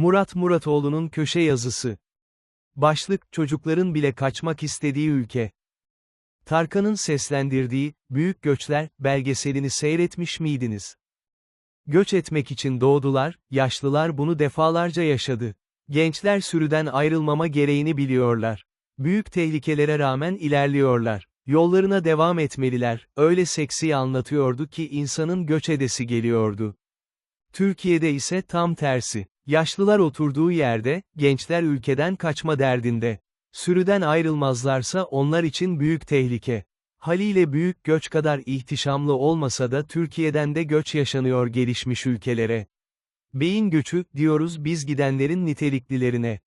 Murat Muratoğlu'nun köşe yazısı. Başlık, çocukların bile kaçmak istediği ülke. Tarkan'ın seslendirdiği, Büyük Göçler, belgeselini seyretmiş miydiniz? Göç etmek için doğdular, yaşlılar bunu defalarca yaşadı. Gençler sürüden ayrılmama gereğini biliyorlar. Büyük tehlikelere rağmen ilerliyorlar. Yollarına devam etmeliler, öyle seksi anlatıyordu ki insanın göç edesi geliyordu. Türkiye'de ise tam tersi. Yaşlılar oturduğu yerde, gençler ülkeden kaçma derdinde. Sürüden ayrılmazlarsa onlar için büyük tehlike. Haliyle büyük göç kadar ihtişamlı olmasa da Türkiye'den de göç yaşanıyor gelişmiş ülkelere. Beyin göçü, diyoruz biz gidenlerin niteliklilerine.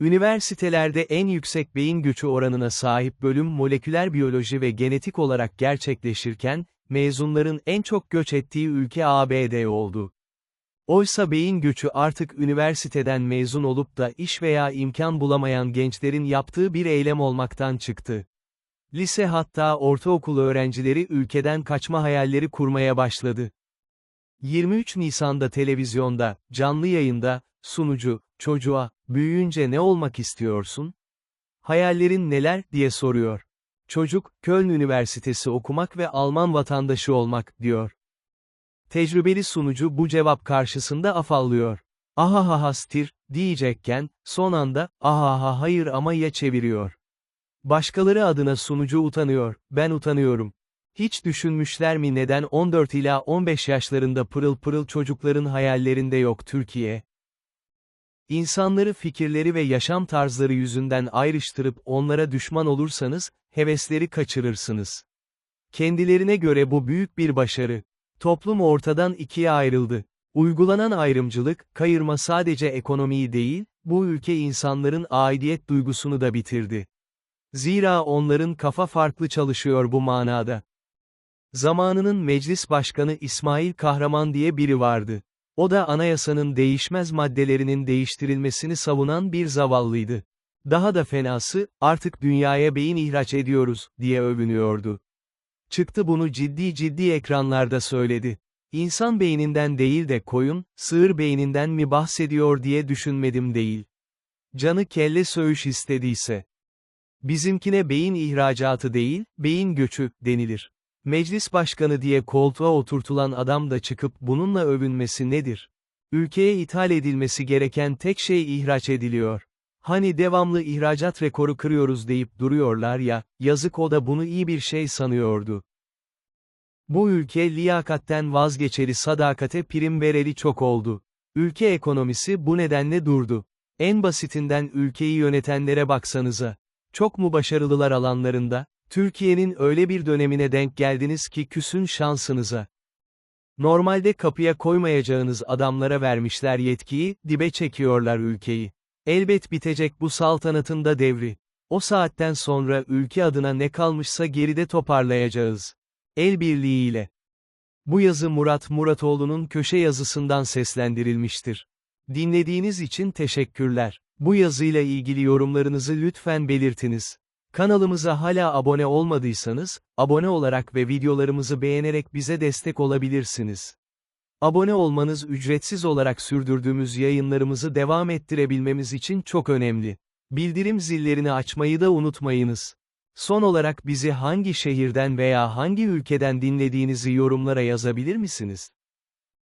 Üniversitelerde en yüksek beyin göçü oranına sahip bölüm moleküler biyoloji ve genetik olarak gerçekleşirken, mezunların en çok göç ettiği ülke ABD oldu. Oysa beyin göçü artık üniversiteden mezun olup da iş veya imkan bulamayan gençlerin yaptığı bir eylem olmaktan çıktı. Lise hatta ortaokul öğrencileri ülkeden kaçma hayalleri kurmaya başladı. 23 Nisan'da televizyonda, canlı yayında, sunucu, çocuğa, büyüyünce ne olmak istiyorsun? Hayallerin neler, diye soruyor. Çocuk, Köln Üniversitesi okumak ve Alman vatandaşı olmak, diyor. Tecrübeli sunucu bu cevap karşısında afallıyor. Ahahahastir, diyecekken, son anda, ahaha hayır ama ya çeviriyor. Başkaları adına sunucu utanıyor, ben utanıyorum. Hiç düşünmüşler mi neden 14 ila 15 yaşlarında pırıl pırıl çocukların hayallerinde yok Türkiye? İnsanları fikirleri ve yaşam tarzları yüzünden ayrıştırıp onlara düşman olursanız, hevesleri kaçırırsınız. Kendilerine göre bu büyük bir başarı. Toplum ortadan ikiye ayrıldı. Uygulanan ayrımcılık, kayırma sadece ekonomiyi değil, bu ülke insanların aidiyet duygusunu da bitirdi. Zira onların kafa farklı çalışıyor bu manada. Zamanının meclis başkanı İsmail Kahraman diye biri vardı. O da anayasanın değişmez maddelerinin değiştirilmesini savunan bir zavallıydı. Daha da fenası, artık dünyaya beyin ihraç ediyoruz, diye övünüyordu. Çıktı bunu ciddi ciddi ekranlarda söyledi. İnsan beyninden değil de koyun, sığır beyninden mi bahsediyor diye düşünmedim değil. Canı kelle söğüş istediyse. Bizimkine beyin ihracatı değil, beyin göçü, denilir. Meclis başkanı diye koltuğa oturtulan adam da çıkıp bununla övünmesi nedir? Ülkeye ithal edilmesi gereken tek şey ihraç ediliyor. Hani devamlı ihracat rekoru kırıyoruz deyip duruyorlar ya, yazık o da bunu iyi bir şey sanıyordu. Bu ülke liyakatten vazgeçeri sadakate prim vereli çok oldu. Ülke ekonomisi bu nedenle durdu. En basitinden ülkeyi yönetenlere baksanıza. Çok mu başarılılar alanlarında? Türkiye'nin öyle bir dönemine denk geldiniz ki küsün şansınıza. Normalde kapıya koymayacağınız adamlara vermişler yetkiyi, dibe çekiyorlar ülkeyi. Elbet bitecek bu saltanatın da devri. O saatten sonra ülke adına ne kalmışsa geride toparlayacağız. El birliğiyle. Bu yazı Murat Muratoğlu'nun köşe yazısından seslendirilmiştir. Dinlediğiniz için teşekkürler. Bu yazıyla ilgili yorumlarınızı lütfen belirtiniz. Kanalımıza hala abone olmadıysanız, abone olarak ve videolarımızı beğenerek bize destek olabilirsiniz. Abone olmanız ücretsiz olarak sürdürdüğümüz yayınlarımızı devam ettirebilmemiz için çok önemli. Bildirim zillerini açmayı da unutmayınız. Son olarak bizi hangi şehirden veya hangi ülkeden dinlediğinizi yorumlara yazabilir misiniz?